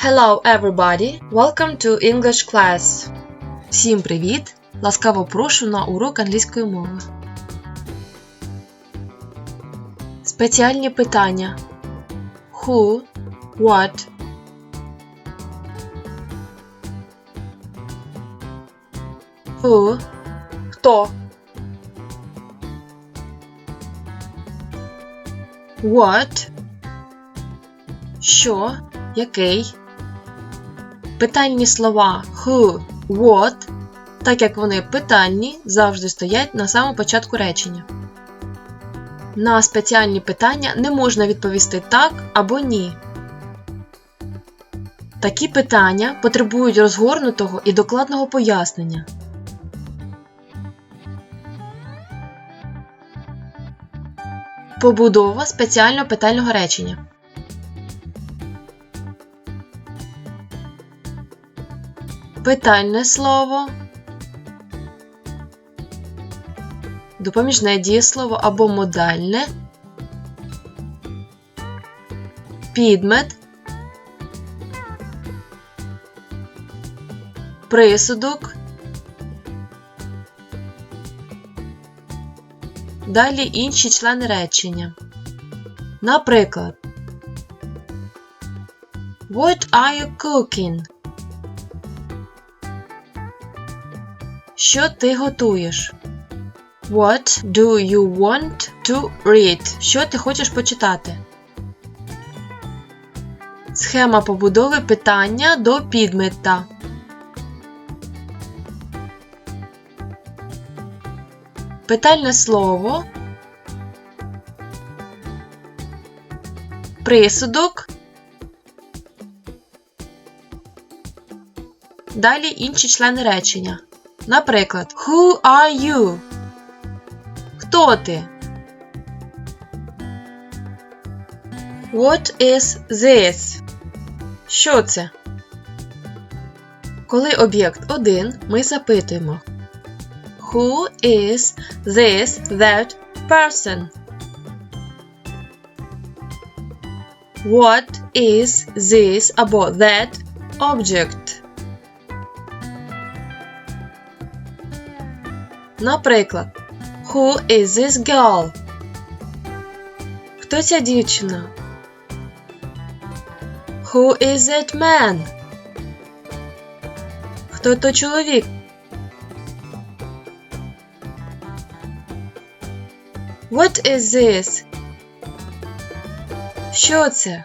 Hello everybody! Welcome to English class. Всім привіт! Ласкаво прошу на урок англійської мови. Спеціальні питання. Who, what, who, хто, what, що, який. Питальні слова who, what, так як вони питальні, завжди стоять на самому початку речення. На спеціальні питання не можна відповісти так або ні. Такі питання потребують розгорнутого і докладного пояснення. Побудова спеціального питального речення. Питальне слово. Допоміжне дієслово або модальне. Підмет. Присудок. Далі інші члени речення. Наприклад, What are you cooking? Що ти готуєш? What do you want to read? Що ти хочеш почитати? Схема побудови питання до підмета. Питальне слово. Присудок. Далі інші члени речення. Наприклад, Who are you? Хто ти? What is this? Що це? Коли об'єкт один, ми запитуємо Who is this that person? What is this або that object? Наприклад, Who is this girl? Хто ця дівчина? Who is that man? Хто то чоловік? What is this? Що це?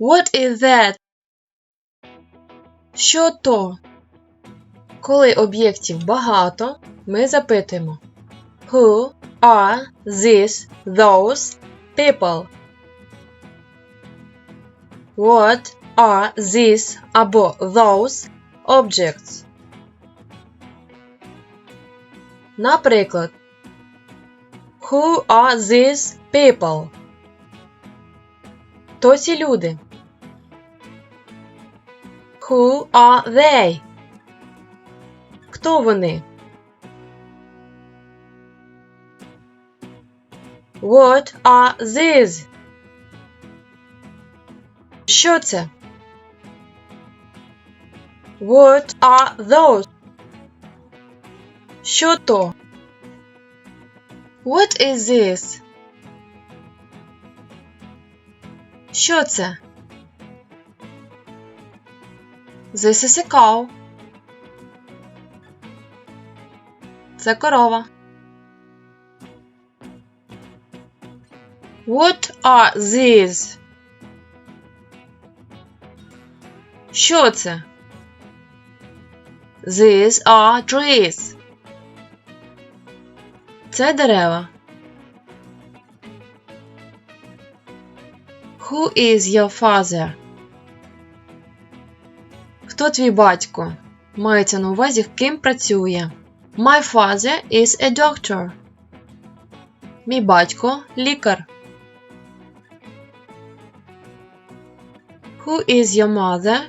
What is that? Що то? Коли об'єктів багато, ми запитуємо Who are these those people? What are these або those objects? Наприклад, Who are these people? Хто ці люди? Who are they? Хто вони? What are these? Що це? What are those? Що то? What is this? Що це? This is a cow. Це корова. What are these? Що це? These are trees. Це дерева. Who is your father? Хто твій батько? Мається на увазі, ким працює. My father is a doctor. Мій батько лікар. Who is your mother?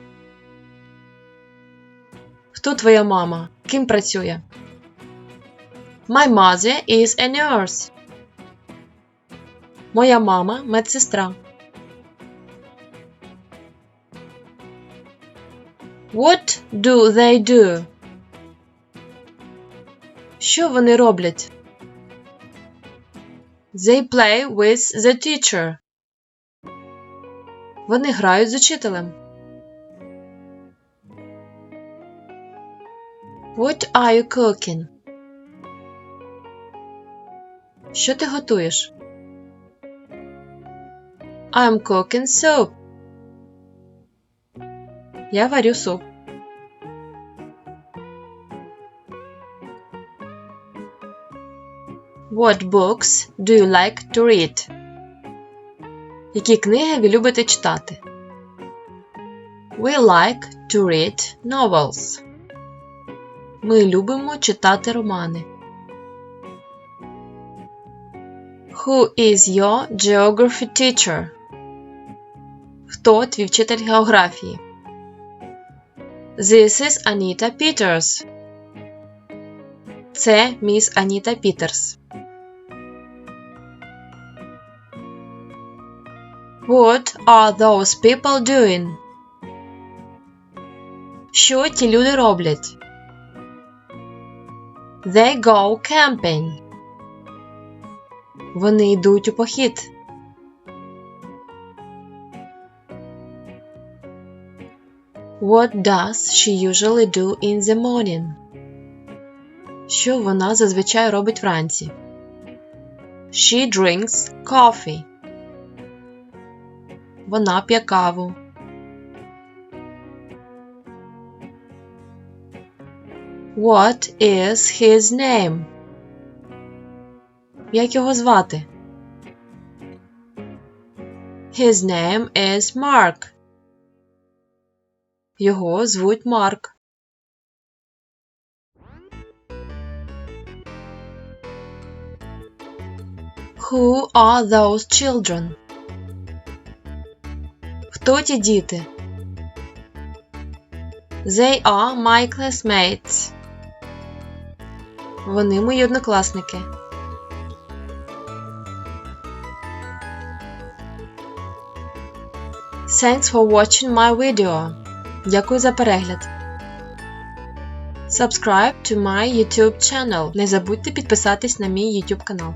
Хто твоя мама? Ким працює? My mother is a nurse. Моя мама медсестра. What do they do? Що вони роблять? They play with the teacher. Вони грають з учителем. What are you cooking? Що ти готуєш? I'm cooking soup. Я варю суп. What books do you like to read? Які книги ви любите читати? We like to read novels. Ми любимо читати романи. Who is your geography teacher? Хто твій вчитель географії? This is Anita Peters. Це міс Аніта Пітерс. What are those people doing? Що ті люди роблять? They go camping. Вони йдуть у похід. What does she usually do in the morning? Що вона зазвичай робить вранці? She drinks coffee. Вона п'є каву. What is his name? Як його звати? His name is Mark. Його звуть Марк. Who are those children? Хто ті діти? They are my classmates. Вони мої однокласники. Thanks for watching my video. Дякую за перегляд. Subscribe to my YouTube channel. Не забудьте підписатись на мій YouTube канал.